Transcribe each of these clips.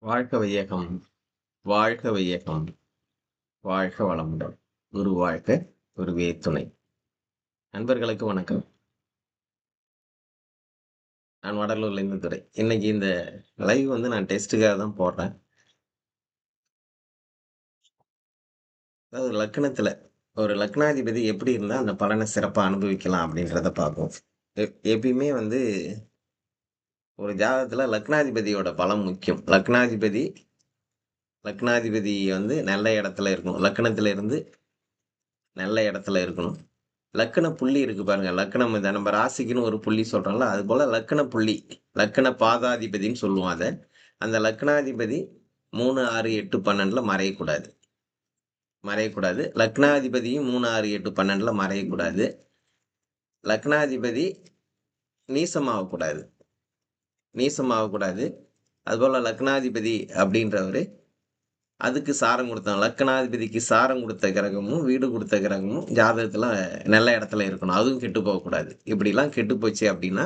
வாழ்க வையகம் வாழ்க வையகம் வாழ்க வளமுடன். குரு வாழ்க குருவே துணை. நண்பர்களுக்கு வணக்கம். நான் வடலூர்ல இருந்து துறை இன்னைக்கு இந்த லைவ் வந்து நான் டெஸ்ட்டுக்காக தான் போடுறேன். அதாவது லக்னத்துல ஒரு லக்னாதிபதி எப்படி இருந்தால் அந்த பலனை சிறப்பாக அனுபவிக்கலாம் அப்படின்றத பார்ப்போம். எப்- எப்பயுமே வந்து ஒரு ஜாதகத்தில் லக்னாதிபதியோட பலம் முக்கியம். லக்னாதிபதி லக்னாதிபதி வந்து நல்ல இடத்துல இருக்கணும். லக்னத்தில் இருந்து நல்ல இடத்துல இருக்கணும். லக்கண புள்ளி இருக்கு பாருங்க. லக்கணம் இந்த நம்ம ராசிக்குன்னு ஒரு புள்ளி சொல்றோம்ல அது போல லக்கண புள்ளி லக்கண பாதாதிபதின்னு சொல்லுவோம் அதை. அந்த லக்னாதிபதி மூணு ஆறு எட்டு பன்னெண்டுல மறையக்கூடாது. மறையக்கூடாது. லக்னாதிபதியும் மூணு ஆறு எட்டு பன்னெண்டுல மறையக்கூடாது. லக்னாதிபதி நீசமாகக்கூடாது நீசமாகக்கூடாது அதுபோல் லக்னாதிபதி அப்படின்றவர் அதுக்கு சாரம் கொடுத்தோம் லக்னாதிபதிக்கு சாரம் கொடுத்த கிரகமும் வீடு கொடுத்த கிரகமும் ஜாதகத்தில் நல்ல இடத்துல இருக்கணும். அதுவும் கெட்டு போகக்கூடாது. இப்படிலாம் கெட்டு போச்சு அப்படின்னா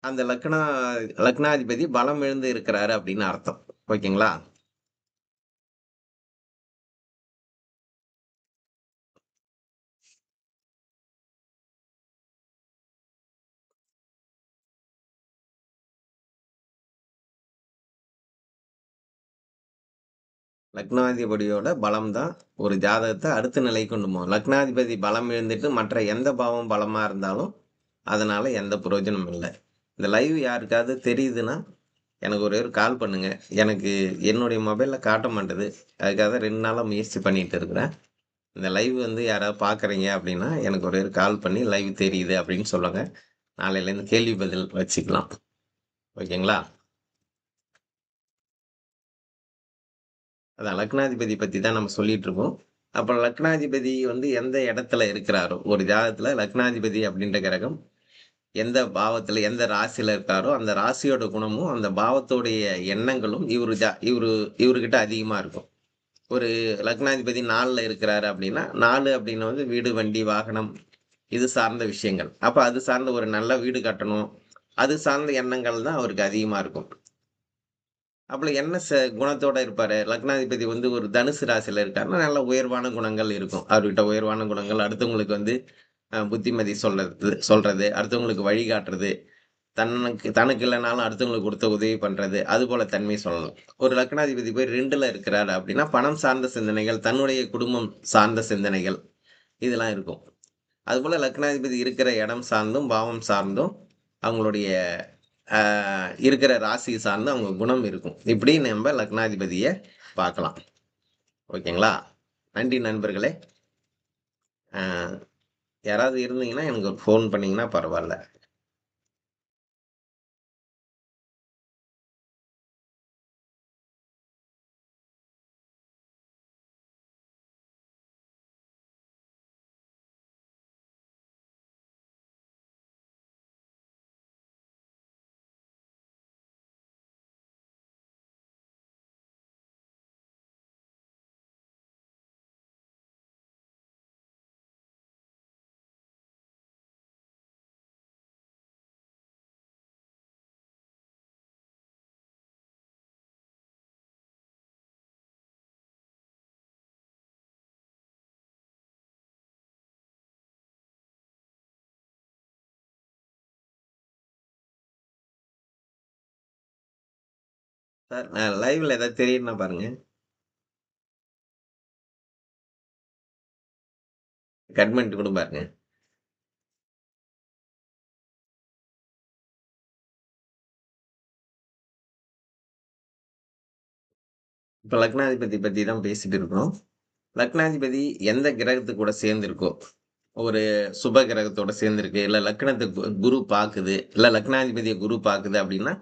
அந்த லக்னா லக்னாதிபதி பலம் எழுந்து இருக்கிறாரு அப்படின்னு அர்த்தம். ஓகேங்களா? லக்னாதிபதியோட பலம் தான் ஒரு ஜாதகத்தை அடுத்த நிலை கொண்டு போகும். லக்னாதிபதி பலம் இருந்துட்டு மற்ற எந்த பாவம் பலமாக இருந்தாலும் அதனால் எந்த பிரயோஜனம் இல்லை. இந்த லைவ் யாருக்காவது தெரியுதுன்னா எனக்கு ஒரே ஒரு கால் பண்ணுங்கள் எனக்கு என்னுடைய மொபைலில் காட்ட மாட்டேது. அதுக்காக ரெண்டு நாளாக முயற்சி பண்ணிகிட்டு இருக்கிறேன். இந்த லைவ் வந்து யாராவது பார்க்குறீங்க அப்படின்னா எனக்கு ஒரே ஒரு கால் பண்ணி லைவ் தெரியுது அப்படின்னு சொல்லுங்கள் நாளையிலேருந்து கேள்வி பதில் வச்சுக்கலாம். ஓகேங்களா? அதான் லக்னாதிபதி பற்றி தான் நம்ம சொல்லிட்டு இருக்கோம் அப்போ லக்னாதிபதி வந்து எந்த இடத்துல இருக்கிறாரோ ஒரு ஜாதகத்தில் லக்னாதிபதி அப்படின்ற கிரகம் எந்த பாவத்தில் எந்த ராசியில் இருக்காரோ அந்த ராசியோட குணமும் அந்த பாவத்தோடைய எண்ணங்களும் இவரு ஜா இவரு இவர்கிட்ட அதிகமாக இருக்கும். ஒரு லக்னாதிபதி நாலில் இருக்கிறாரு அப்படின்னா நாலு அப்படின்னு வந்து வீடு வண்டி வாகனம் இது சார்ந்த விஷயங்கள். அப்போ அது சார்ந்த ஒரு நல்ல வீடு கட்டணும் அது சார்ந்த எண்ணங்கள் தான் அவருக்கு அதிகமாக இருக்கும். அப்போ என்ன ச குணத்தோட இருப்பாரு? லக்னாதிபதி வந்து ஒரு தனுசு ராசியில இருக்காருன்னா நல்ல உயர்வான குணங்கள் இருக்கும். அவர்கிட்ட உயர்வான குணங்கள் அடுத்தவங்களுக்கு வந்து புத்திமதி சொல்றது சொல்றது அடுத்தவங்களுக்கு வழிகாட்டுறது தனக்கு தனக்கு இல்லைனாலும் அடுத்தவங்களுக்கு கொடுத்த உதவி பண்றது அது போல தன்மை சொல்லலாம் ஒரு லக்னாதிபதி போய் ரெண்டுல இருக்கிறாரு அப்படின்னா பணம் சார்ந்த சிந்தனைகள் தன்னுடைய குடும்பம் சார்ந்த சிந்தனைகள் இதெல்லாம் இருக்கும். அதுபோல் லக்னாதிபதி இருக்கிற இடம் சார்ந்தும் பாவம் சார்ந்தும் அவங்களுடைய இருக்கிற ராசி சார்ந்து அவங்க குணம் இருக்கும். இப்படி நம்ம லக்னாதிபதியை பார்க்கலாம். ஓகேங்களா? நன்றி நண்பர்களே. யாராவது இருந்தீங்கன்னா எனக்கு ஒரு ஃபோன் பண்ணிங்கன்னா பரவாயில்ல. சார் நான் லைவ்ல ஏதாவது தெரியுன்னா பாருங்க. கட் பண்ணிட்டு கூட பாருங்க. இப்போ லக்னாதிபதி பற்றி தான் பேசிட்டு இருக்கோம். லக்னாதிபதி எந்த கிரகத்து கூட சேர்ந்துருக்கோ ஒரு சுப கிரகத்தோட சேர்ந்துருக்கு இல்லை லக்னத்துக்கு குரு பார்க்குது இல்லை லக்னாதிபதியை குரு பார்க்குது அப்படின்னா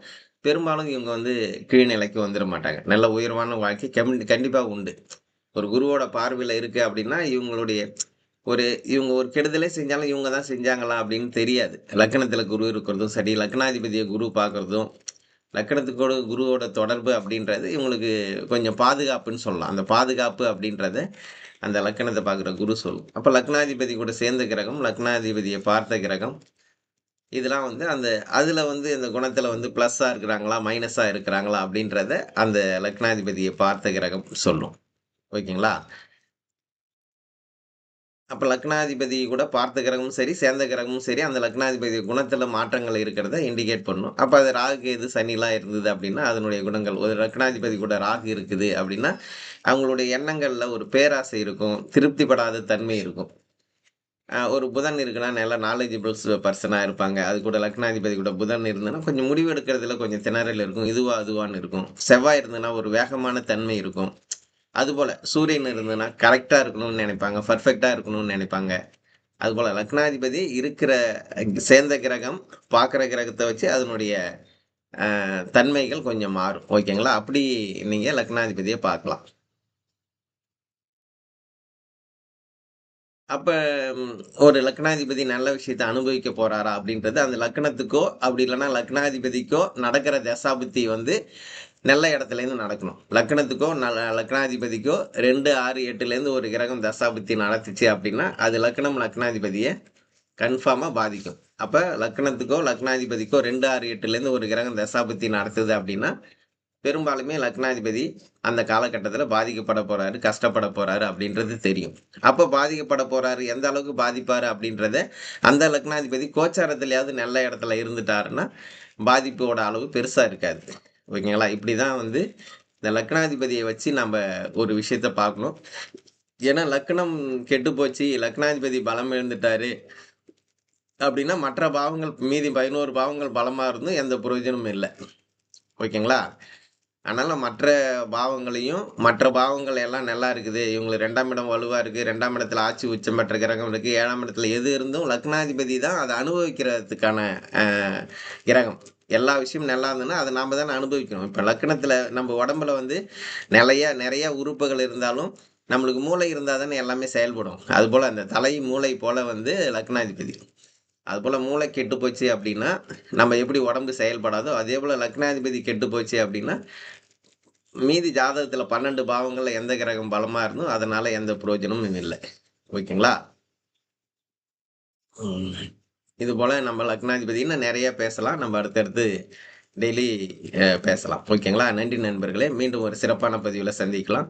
பெரும்பாலும் இவங்க வந்து கீழ்நிலைக்கு வந்துட மாட்டாங்க. நல்ல உயர்வான வாழ்க்கை கண்டிப்பாக உண்டு. ஒரு குருவோட பார்வையில் இருக்குது அப்படின்னா இவங்களுடைய ஒரு இவங்க ஒரு கெடுதலே செஞ்சாலும் இவங்க தான் செஞ்சாங்களா அப்படின்னு தெரியாது. லக்னத்தில் குரு இருக்கிறதும் சரி லக்னாதிபதியை குரு பார்க்குறதும் லக்கணத்துக்கோட குருவோட தொடர்பு அப்படின்றது இவங்களுக்கு கொஞ்சம் பாதுகாப்புன்னு சொல்லலாம். அந்த பாதுகாப்பு அப்படின்றத அந்த லக்கணத்தை பார்க்குற குரு சொல்லும். அப்போ லக்னாதிபதி கூட சேர்ந்த கிரகம் லக்னாதிபதியை பார்த்த கிரகம் இதெல்லாம் வந்து அந்த அதில் வந்து இந்த குணத்தில் வந்து ப்ளஸ்ஸாக இருக்கிறாங்களா மைனஸாக இருக்கிறாங்களா அப்படின்றத அந்த லக்னாதிபதியை பார்த்த கிரகம் சொல்லும். ஓகேங்களா? அப்போ லக்னாதிபதி கூட பார்த்த கிரகமும் சரி சேர்ந்த கிரகமும் சரி அந்த லக்னாதிபதி குணத்தில் மாற்றங்கள் இருக்கிறத இண்டிகேட் பண்ணும். அப்போ அது ராகு எது சனிலாம் இருந்தது அப்படின்னா அதனுடைய குணங்கள் ஒரு லக்னாதிபதி கூட ராகு இருக்குது அப்படின்னா அவங்களுடைய எண்ணங்களில் ஒரு பேராசை இருக்கும் திருப்திப்படாத தன்மை இருக்கும். ஒரு புதன் இருக்குன்னா நல்ல நாலேஜபிள்ஸ் பர்சனாக இருப்பாங்க. அது கூட லக்னாதிபதி கூட புதன் இருந்ததுன்னா கொஞ்சம் முடிவு எடுக்கிறதுல கொஞ்சம் திணறல் இருக்கும். இதுவா அதுவான்னு இருக்கும். செவ்வாய் இருந்ததுன்னா ஒரு வேகமான தன்மை இருக்கும். அதுபோல் சூரியன் இருந்ததுன்னா கரெக்டாக இருக்கணும்னு நினைப்பாங்க. பர்ஃபெக்டாக இருக்கணும்னு நினைப்பாங்க. அதுபோல் லக்னாதிபதி இருக்கிற சேர்ந்த கிரகம் பார்க்குற கிரகத்தை வச்சு அதனுடைய தன்மைகள் கொஞ்சம் மாறும். ஓகேங்களா? அப்படி நீங்கள் லக்னாதிபதியை பார்க்கலாம். அப்போ ஒரு லக்னாதிபதி நல்ல விஷயத்தை அனுபவிக்க போறாரா அப்படின்றது அந்த லக்னத்துக்கோ அப்படி இல்லைன்னா லக்னாதிபதிக்கோ நடக்கிற தசாபுத்தி வந்து நல்ல இடத்துலேருந்து நடக்கணும். லக்னத்துக்கோ நல்ல லக்னாதிபதிக்கோ ரெண்டு ஆறு எட்டுலேருந்து ஒரு கிரகம் தசாபுத்தி நடத்துச்சு அப்படின்னா அது லக்னம் லக்னாதிபதியை கன்ஃபார்மாக பாதிக்கும். அப்போ லக்னத்துக்கோ லக்னாதிபதிக்கோ ரெண்டு ஆறு எட்டுலேருந்து ஒரு கிரகம் தசாபுத்தி நடத்துது அப்படின்னா பெரும்பாலுமே லக்னாதிபதி அந்த காலகட்டத்தில் பாதிக்கப்பட போறாரு கஷ்டப்பட போறாரு அப்படின்றது தெரியும். அப்போ பாதிக்கப்பட போறாரு எந்த அளவுக்கு பாதிப்பார் அப்படின்றத அந்த லக்னாதிபதி கோச்சாரத்துலையாவது நல்ல இடத்துல இருந்துட்டாருன்னா பாதிப்போட அளவு பெருசாக இருக்காது. ஓகேங்களா? இப்படிதான் வந்து இந்த லக்னாதிபதியை வச்சு நம்ம ஒரு விஷயத்த பார்க்கணும். ஏன்னா லக்னம் கெட்டு போச்சு லக்னாதிபதி பலம் இழந்துட்டாரு அப்படின்னா மற்ற பாவங்கள் மீதி பதினோரு பாவங்கள் பலமா இருந்தும் எந்த பிரயோஜனமும் இல்லை. ஓகேங்களா? அதனால மற்ற பாவங்களையும் மற்ற பாவங்கள் எல்லாம் நல்லா இருக்குது. இவங்களுக்கு ரெண்டாம் இடம் வலுவாக இருக்குது ரெண்டாம் இடத்துல ஆட்சி உச்சம் பெற்ற கிரகம் இருக்குது ஏழாம் இடத்துல எது இருந்தும் லக்னாதிபதி தான் அதை அனுபவிக்கிறதுக்கான கிரகம். எல்லா விஷயமும் நல்லா இருந்ததுன்னா அதை நாம் தானே அனுபவிக்கணும். இப்போ லக்னத்தில் நம்ம உடம்புல வந்து நிறைய நிறைய உறுப்புகள் இருந்தாலும் நம்மளுக்கு மூளை இருந்தால் தானே எல்லாமே செயல்படும். அதுபோல் அந்த தலை மூளை போல் வந்து லக்னாதிபதி. அதுபோல் மூளை கெட்டு போச்சு அப்படின்னா நம்ம எப்படி உடம்பு செயல்படாதோ அதே போல் லக்னாதிபதி கெட்டு போச்சு அப்படின்னா மீதி ஜாதகத்தில் பன்னெண்டு பாவங்களில் எந்த கிரகம் பலமாக இருந்தோ அதனால் எந்த பிரயோஜனமும் இல்லை. ஓகேங்களா? இது போல் நம்ம லக்னாதிபதி இன்னும் நிறைய பேசலாம். நம்ம அடுத்தடுத்து டெய்லி பேசலாம். ஓகேங்களா? நன்றி நண்பர்களே. மீண்டும் ஒரு சிறப்பான பதிவில் சந்திக்கலாம்.